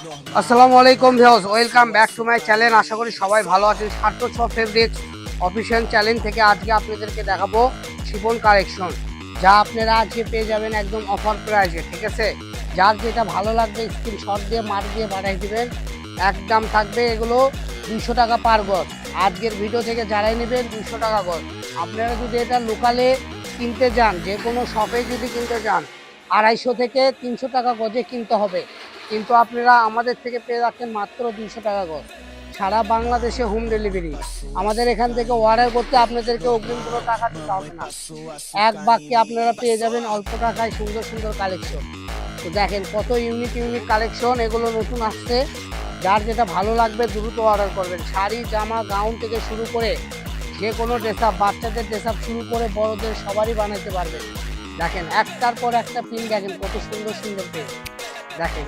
আসসালামু আলাইকুম views welcome back to my channel. আশা করি সবাই ভালো আছেন। সার্থ ছ ফেব্রিক্স অফিসিয়াল চ্যানেল থেকে আজকে আপনাদেরকে দেখাবো শিপন কালেকশন যা আপনারা আজকে পেয়ে যাবেন একদম অফার প্রাইসে ঠিক আছে? যার যেটা ভালো লাগবে স্ক্রিনশট দিয়ে, মার্ক দিয়ে পাঠিয়ে দিবেন। একদম থাকবে এগুলো দুশো টাকা পার গজ। আজকের ভিডিও থেকে যারাই নেবেন দুশো টাকা গজ। আপনারা যদি এটা লোকালে কিনতে যান, যে কোনো শপে যদি কিনতে যান আড়াইশো থেকে তিনশো টাকা গজে কিনতে হবে। কিন্তু আপনারা আমাদের থেকে পেয়ে যাচ্ছেন মাত্র দুইশো টাকা গজ। সারা বাংলাদেশে হোম ডেলিভারি আমাদের এখান থেকে অর্ডার করতে আপনাদেরকে অগ্রিম কোনো টাকা দিতে হবে না। এক বাক্যে আপনারা পেয়ে যাবেন অল্প টাকায় সুন্দর সুন্দর কালেকশন তো দেখেন কত ইউনিক ইউনিক কালেকশন এগুলো নতুন আসছে। যার যেটা ভালো লাগবে দ্রুত অর্ডার করবেন। শাড়ি, জামা গাউন থেকে শুরু করে যে কোনো ড্রেস আপ বাচ্চাদের ড্রেস আপ শুরু করে বড়দের সবারই বানাতে পারবেন। দেখেন একটার পর একটা পিন দেখেন কত সুন্দর সুন্দর পিন দেখেন